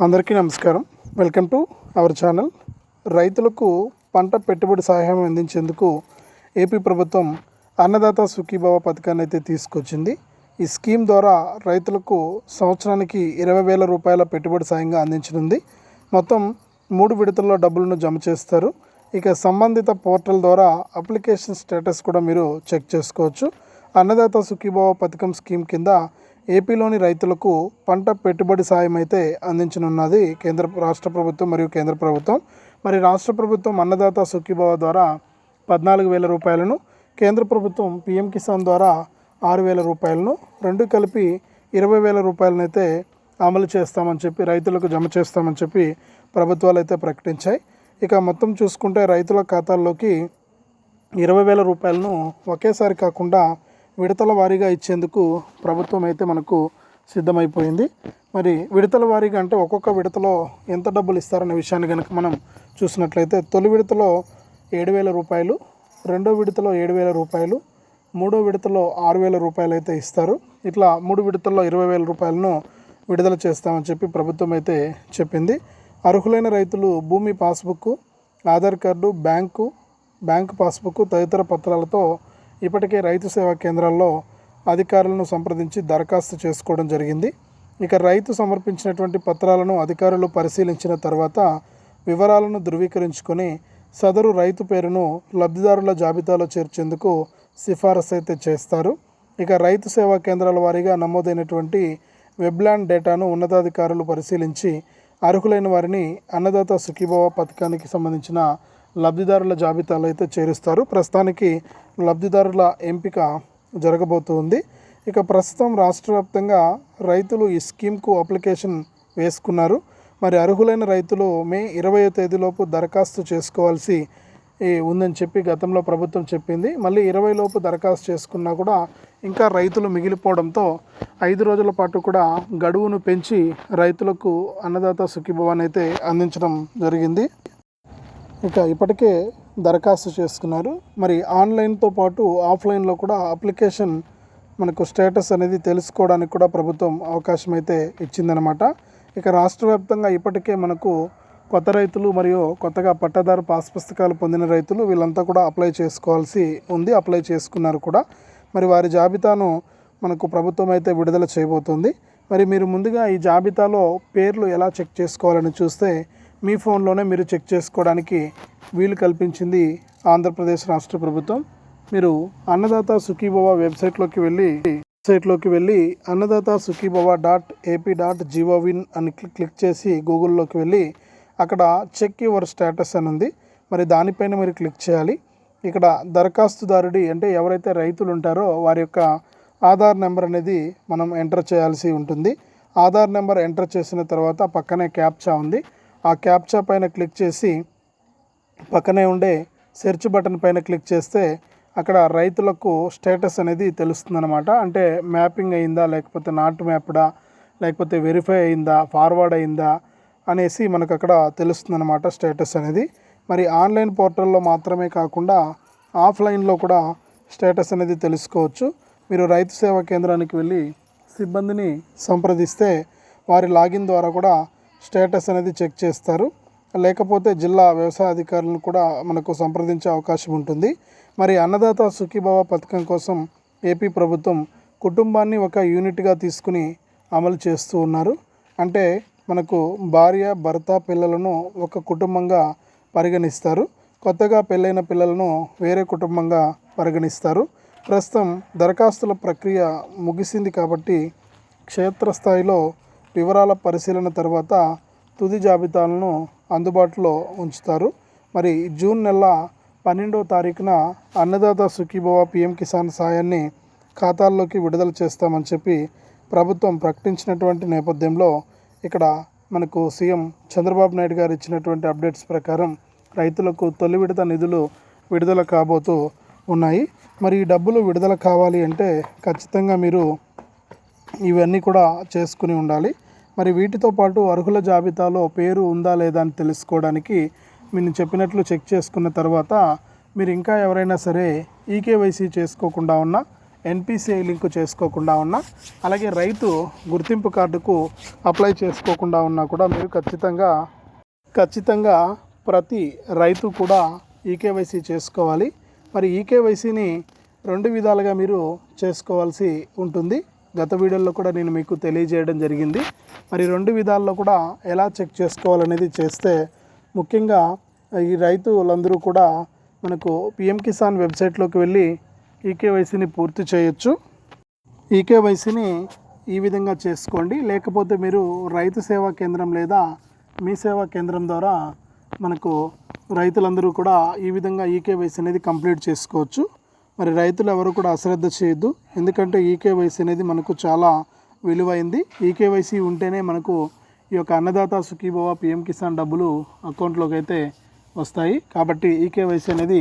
అందరికీ నమస్కారం. Welcome to our channel రైతులకు పంట పెట్టుబడి సహాయం అందించేందుకు ఏపీ ప్రభుత్వం అన్నదాత సుఖీభావ పథకాన్ని అయితే తీసుకొచ్చింది. ఈ స్కీమ్ ద్వారా రైతులకు సంవత్సరానికి ఇరవై వేల రూపాయల పెట్టుబడి సాయంగా అందించనుంది. మొత్తం మూడు విడతల్లో డబ్బులను జమ చేస్తారు. ఇక సంబంధిత పోర్టల్ ద్వారా అప్లికేషన్ స్టేటస్ కూడా మీరు చెక్ చేసుకోవచ్చు. అన్నదాత సుఖీభావ పథకం స్కీమ్ కింద ఏపీలోని రైతులకు పంట పెట్టుబడి సాయం అయితే అందించనున్నది కేంద్ర రాష్ట్ర ప్రభుత్వం మరియు కేంద్ర ప్రభుత్వం. మరి రాష్ట్ర ప్రభుత్వం అన్నదాత సుఖీభావ ద్వారా పద్నాలుగు వేల రూపాయలను కేంద్ర ప్రభుత్వం పిఎం కిసాన్ ద్వారా ఆరు వేల రూపాయలను రెండు కలిపి ఇరవై వేల రూపాయలను అయితే అమలు చేస్తామని చెప్పి రైతులకు జమ చేస్తామని చెప్పి ప్రభుత్వాలు అయితే ప్రకటించాయి. ఇక మొత్తం చూసుకుంటే రైతుల ఖాతాల్లోకి ఇరవై వేల రూపాయలను ఒకేసారి కాకుండా విడతల వారీగా ఇచ్చేందుకు ప్రభుత్వం అయితే మనకు సిద్ధమైపోయింది. మరి విడతల వారీగా అంటే ఒక్కొక్క విడతలో ఎంత డబ్బులు ఇస్తారనే విషయాన్ని కనుక మనం చూసినట్లయితే తొలి విడతలో ఏడు వేల రూపాయలు రెండో విడతలో ఏడు వేల రూపాయలు మూడో విడతలో ఆరు వేల రూపాయలు అయితే ఇస్తారు. ఇట్లా మూడు విడతల్లో ఇరవై వేల రూపాయలను విడుదల చేస్తామని చెప్పి ప్రభుత్వం అయితే చెప్పింది. అర్హులైన రైతులు భూమి passbook Aadhaar card bank bank passbook తదితర పత్రాలతో ఇప్పటికే రైతు సేవా కేంద్రాల్లో అధికారులను సంప్రదించి దరఖాస్తు చేసుకోవడం జరిగింది. ఇక రైతు సమర్పించినటువంటి పత్రాలను అధికారులు పరిశీలించిన తర్వాత వివరాలను ధృవీకరించుకొని సదరు రైతు పేరును లబ్ధిదారుల జాబితాలో చేర్చేందుకు సిఫారసు అయితే చేస్తారు. ఇక రైతు సేవా కేంద్రాల వారీగా నమోదైనటువంటి వెబ్లాండ్ డేటాను ఉన్నతాధికారులు పరిశీలించి అర్హులైన వారిని అన్నదాత సుఖీభవ పథకానికి సంబంధించిన లబ్ధిదారుల జాబితాలో అయితే చేరుస్తారు. ప్రస్తుతానికి లబ్ధిదారుల ఎంపిక జరగబోతుంది. ఇక ప్రస్తుతం రాష్ట్ర వ్యాప్తంగా రైతులు ఈ స్కీమ్కు అప్లికేషన్ వేసుకున్నారు. మరి అర్హులైన రైతులు మే ఇరవయో తేదీలోపు దరఖాస్తు చేసుకోవాల్సి ఉందని చెప్పి గతంలో ప్రభుత్వం చెప్పింది. మళ్ళీ ఇరవై లోపు దరఖాస్తు చేసుకున్నా కూడా ఇంకా రైతులు మిగిలిపోవడంతో ఐదు రోజుల పాటు కూడా గడువును పెంచి రైతులకు అన్నదాత సుఖీభవాన్ని అయితే అందించడం జరిగింది. ఇక ఇప్పటికే దరఖాస్తు చేసుకున్నారు. మరి ఆన్లైన్తో పాటు ఆఫ్లైన్లో కూడా అప్లికేషన్ మనకు స్టేటస్ అనేది తెలుసుకోవడానికి కూడా ప్రభుత్వం అవకాశం అయితే ఇచ్చిందనమాట ఇక రాష్ట్ర వ్యాప్తంగా ఇప్పటికే మనకు కొత్త రైతులు మరియు కొత్తగా పట్టదారు పాస్ పుస్తకాలు పొందిన రైతులు వీళ్ళంతా కూడా అప్లై చేసుకోవాల్సి ఉంది అప్లై చేసుకున్నారు కూడా. మరి వారి జాబితాను మనకు ప్రభుత్వం అయితే విడుదల చేయబోతుంది. మరి మీరు ముందుగా ఈ జాబితాలో పేర్లు ఎలా చెక్ చేసుకోవాలని చూస్తే మీ ఫోన్లోనే మీరు చెక్ చేసుకోవడానికి వీలు కల్పించింది ఆంధ్రప్రదేశ్ రాష్ట్ర ప్రభుత్వం. మీరు అన్నదాత సుఖీభవ వెబ్సైట్లోకి వెళ్ళి వెబ్సైట్లోకి వెళ్ళి Annadata Sukhibhava dot AP dot gov in అని క్లిక్ క్లిక్ చేసి గూగుల్లోకి వెళ్ళి అక్కడ చెక్ యువర్ స్టేటస్ అని ఉంది. మరి దానిపైన మీరు క్లిక్ చేయాలి. ఇక్కడ దరఖాస్తుదారుడి అంటే ఎవరైతే రైతులు ఉంటారో వారి యొక్క ఆధార్ నెంబర్ అనేది మనం ఎంటర్ చేయాల్సి ఉంటుంది. ఆధార్ నెంబర్ ఎంటర్ చేసిన తర్వాత పక్కనే క్యాప్చా ఉంది. ఆ క్యాప్చా పైన క్లిక్ చేసి పక్కనే ఉండే సెర్చ్ బటన్ పైన క్లిక్ చేస్తే అక్కడ రైతులకు స్టేటస్ అనేది తెలుస్తుందన్నమాట. అంటే మ్యాపింగ్ అయిందా లేకపోతే నాట్ మ్యాప్డా లేకపోతే వెరిఫై అయిందా ఫార్వర్డ్ అయిందా అనేసి మనకు అక్కడ తెలుస్తుందన్నమాట స్టేటస్ అనేది. మరి ఆన్లైన్ పోర్టల్లో మాత్రమే కాకుండా ఆఫ్లైన్లో కూడా స్టేటస్ అనేది తెలుసుకోవచ్చు. మీరు రైతు సేవా కేంద్రానికి వెళ్ళి సిబ్బందిని సంప్రదిస్తే వారి లాగిన్ ద్వారా కూడా స్టేటస్ అనేది చెక్ చేస్తారు. లేకపోతే జిల్లా వ్యవసాయ అధికారులను కూడా మనకు సంప్రదించే అవకాశం ఉంటుంది. మరి అన్నదాత సుఖీభావ పథకం కోసం ఏపీ ప్రభుత్వం కుటుంబాన్ని ఒక యూనిట్గా తీసుకుని అమలు చేస్తూ ఉన్నారు. అంటే మనకు భార్య భర్త పిల్లలను ఒక కుటుంబంగా పరిగణిస్తారు. కొత్తగా పెళ్ళైన పిల్లలను వేరే కుటుంబంగా పరిగణిస్తారు. ప్రస్తుతం దరఖాస్తుల ప్రక్రియ ముగిసింది కాబట్టి క్షేత్రస్థాయిలో వివరాల పరిశీలన తర్వాత తుది జాబితాలను అందుబాటులో ఉంచుతారు. మరి జూన్ నెల పన్నెండవ తారీఖున అన్నదాత సుఖీభవ పిఎం కిసాన్ సాయాన్ని ఖాతాల్లోకి విడుదల చేస్తామని చెప్పి ప్రభుత్వం ప్రకటించినటువంటి నేపథ్యంలో ఇక్కడ మనకు సీఎం చంద్రబాబు నాయుడు గారు ఇచ్చినటువంటి అప్డేట్స్ ప్రకారం రైతులకు తొలి విడత నిధులు విడుదల కాబోతూ ఉన్నాయి. మరి ఈ డబ్బులు విడుదల కావాలి అంటే ఖచ్చితంగా మీరు ఇవన్నీ కూడా చేసుకుని ఉండాలి. మరి వీటితో పాటు అర్హుల జాబితాలో పేరు ఉందా లేదా అని తెలుసుకోవడానికి మీరు చెప్పినట్లు చెక్ చేసుకున్న తర్వాత మీరు ఇంకా ఎవరైనా సరే ఈకేవైసీ చేసుకోకుండా ఉన్నా ఎన్పిసిఐ లింకు చేసుకోకుండా ఉన్నా అలాగే రైతు గుర్తింపు కార్డుకు అప్లై చేసుకోకుండా ఉన్నా కూడా మీరు ఖచ్చితంగా ఖచ్చితంగా ప్రతి రైతు కూడా ఈకేవైసీ చేసుకోవాలి. మరి ఈకేవైసీని రెండు విధాలుగా మీరు చేసుకోవాల్సి ఉంటుంది. గత వీడియోలో కూడా నేను మీకు తెలియజేయడం జరిగింది. మరి రెండు విధాల్లో కూడా ఎలా చెక్ చేసుకోవాలనేది చేస్తే ముఖ్యంగా ఈ రైతులందరూ కూడా మనకు పిఎం కిసాన్ వెబ్సైట్లోకి వెళ్ళి ఈకేవైసీని పూర్తి చేయొచ్చు. ఈకేవైసీని ఈ విధంగా చేసుకోండి. లేకపోతే మీరు రైతు సేవా కేంద్రం లేదా మీ సేవా కేంద్రం ద్వారా మనకు రైతులందరూ కూడా ఈ విధంగా ఈకేవైసీ అనేది కంప్లీట్ చేసుకోవచ్చు. మరి రైతులు ఎవరు కూడా అశ్రద్ధ చేయొద్దు. ఎందుకంటే ఈకేవైసీ అనేది మనకు చాలా విలువైంది. ఈకేవైసీ ఉంటేనే మనకు ఈ యొక్క అన్నదాత సుఖీభవ పిఎం కిసాన్ డబ్బులు అకౌంట్లోకి అయితే వస్తాయి. కాబట్టి ఈకేవైసీ అనేది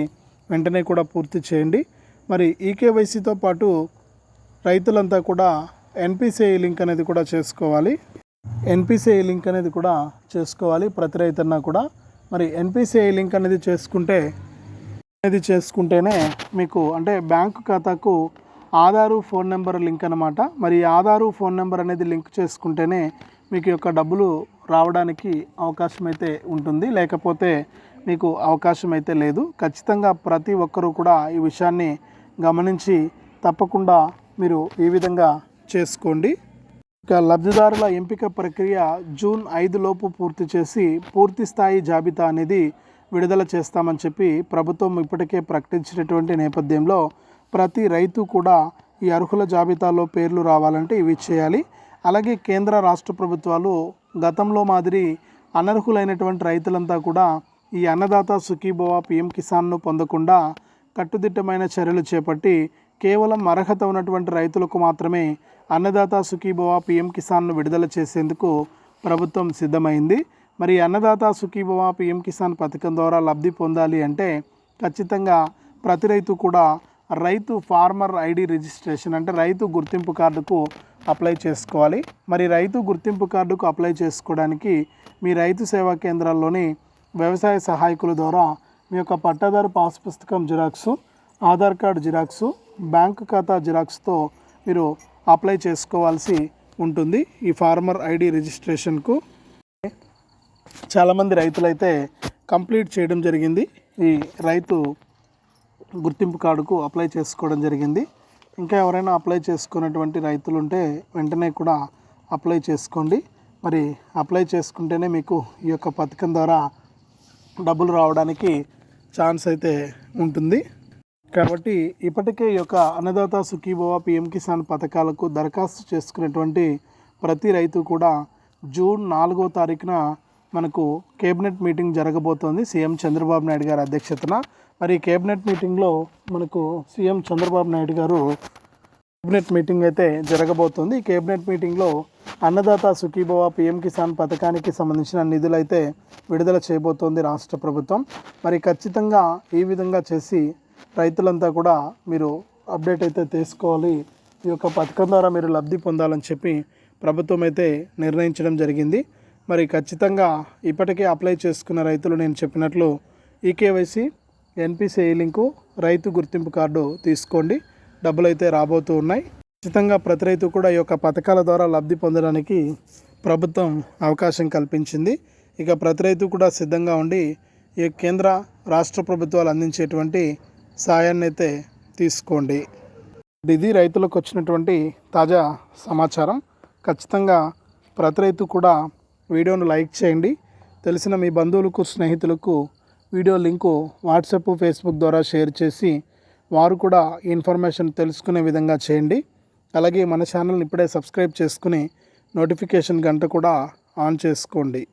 వెంటనే కూడా పూర్తి చేయండి. మరి ఈకేవైసీతో పాటు రైతులంతా కూడా ఎన్పిసిఐ లింక్ అనేది కూడా చేసుకోవాలి. ఎన్పిసిఐ లింక్ అనేది కూడా చేసుకోవాలి ప్రతి రైతన్నా కూడా. మరి ఎన్పిసిఐ లింక్ అనేది చేసుకుంటే అనేది చేసుకుంటేనే మీకు అంటే బ్యాంకు ఖాతాకు ఆధారు ఫోన్ నెంబర్ లింక్ అనమాట మరి ఆధారు ఫోన్ నెంబర్ అనేది లింక్ చేసుకుంటేనే మీకు యొక్క డబ్బులు రావడానికి అవకాశం అయితే ఉంటుంది. లేకపోతే మీకు అవకాశం అయితే లేదు. ఖచ్చితంగా ప్రతి ఒక్కరూ కూడా ఈ విషయాన్ని గమనించి తప్పకుండా మీరు ఈ విధంగా చేసుకోండి. ఇక లబ్ధిదారుల ఎంపిక ప్రక్రియ జూన్ ఐదు లోపు పూర్తి చేసి పూర్తి స్థాయి జాబితా అనేది విడుదల చేస్తామని చెప్పి ప్రభుత్వం ఇప్పటికే ప్రకటించినటువంటి నేపథ్యంలో ప్రతి రైతు కూడా ఈ అర్హుల జాబితాలో పేర్లు రావాలంటే ఇవి చేయాలి. అలాగే కేంద్ర రాష్ట్ర ప్రభుత్వాలు గతంలో మాదిరి అనర్హులైనటువంటి రైతులంతా కూడా ఈ అన్నదాత సుఖీభవ పిఎం కిసాన్ను పొందకుండా కట్టుదిట్టమైన చర్యలు చేపట్టి కేవలం అర్హత ఉన్నటువంటి రైతులకు మాత్రమే అన్నదాత సుఖీభవ పిఎం కిసాన్ను విడుదల చేసేందుకు ప్రభుత్వం సిద్ధమైంది. మరి అన్నదాత సుఖీభవ పిఎం కిసాన్ పథకం ద్వారా లబ్ధి పొందాలి అంటే ఖచ్చితంగా ప్రతి రైతు కూడా రైతు ఫార్మర్ ఐడి రిజిస్ట్రేషన్ అంటే రైతు గుర్తింపు కార్డుకు అప్లై చేసుకోవాలి. మరి రైతు గుర్తింపు కార్డుకు అప్లై చేసుకోవడానికి మీ రైతు సేవా కేంద్రాల్లోని వ్యవసాయ సహాయకుల ద్వారా మీ యొక్క పట్టాదారు పాస్ పుస్తకం xerox Aadhaar card xerox bank ఖాతా జిరాక్స్తో మీరు అప్లై చేసుకోవాల్సి ఉంటుంది. ఈ ఫార్మర్ ఐడి రిజిస్ట్రేషన్కు చాలామంది రైతులైతే కంప్లీట్ చేయడం జరిగింది. ఈ రైతు గుర్తింపు కార్డుకు అప్లై చేసుకోవడం జరిగింది. ఇంకా ఎవరైనా అప్లై చేసుకున్నటువంటి రైతులు ఉంటే వెంటనే కూడా అప్లై చేసుకోండి. మరి అప్లై చేసుకుంటేనే మీకు ఈ యొక్క పథకం ద్వారా డబ్బులు రావడానికి ఛాన్స్ అయితే ఉంటుంది. కాబట్టి ఇప్పటికే ఈ యొక్క అన్నదాత సుఖీభవ పిఎం కిసాన్ పథకాలకు దరఖాస్తు చేసుకున్నటువంటి ప్రతి రైతు కూడా జూన్ నాలుగో తారీఖున మనకు కేబినెట్ మీటింగ్ జరగబోతోంది. సీఎం చంద్రబాబు నాయుడు గారి అధ్యక్షతన. మరి కేబినెట్ మీటింగ్లో మనకు సీఎం చంద్రబాబు నాయుడు గారు కేబినెట్ మీటింగ్ అయితే జరగబోతోంది. ఈ కేబినెట్ మీటింగ్లో అన్నదాత సుఖీభవ పిఎం కిసాన్ పథకానికి సంబంధించిన నిధులు అయితే విడుదల చేయబోతోంది రాష్ట్ర ప్రభుత్వం. మరి ఖచ్చితంగా ఈ విధంగా చేసి రైతులంతా కూడా మీరు అప్డేట్ అయితే తీసుకోవాలి. ఈ యొక్క పథకం ద్వారా మీరు లబ్ధి పొందాలని చెప్పి ప్రభుత్వం అయితే నిర్ణయించడం జరిగింది. మరి ఖచ్చితంగా ఇప్పటికే అప్లై చేసుకున్న రైతులు నేను చెప్పినట్లు ఈకేవైసీ ఎన్పిసిఐ లింకు రైతు గుర్తింపు కార్డు తీసుకోండి. డబ్బులు అయితే రాబోతూ ఉన్నాయి. ఖచ్చితంగా ప్రతి రైతు కూడా ఈ యొక్క పథకాల ద్వారా లబ్ధి పొందడానికి ప్రభుత్వం అవకాశం కల్పించింది. ఇక ప్రతి రైతు కూడా సిద్ధంగా ఉండి ఈ కేంద్ర రాష్ట్ర ప్రభుత్వాలు అందించేటువంటి సాయాన్ని అయితే తీసుకోండి. ఇది రైతులకు వచ్చినటువంటి తాజా సమాచారం. ఖచ్చితంగా ప్రతి రైతు కూడా వీడియోను లైక్ చేయండి. తెలిసిన మీ బంధువులకు స్నేహితులకు వీడియో లింకు వాట్సాప్ ఫేస్బుక్ ద్వారా షేర్ చేసి వారు కూడా ఈ ఇన్ఫర్మేషన్ తెలుసుకునే విధంగా చేయండి. అలాగే మన ఛానల్ని ఇప్పుడే సబ్స్క్రైబ్ చేసుకుని నోటిఫికేషన్ గంట కూడా ఆన్ చేసుకోండి.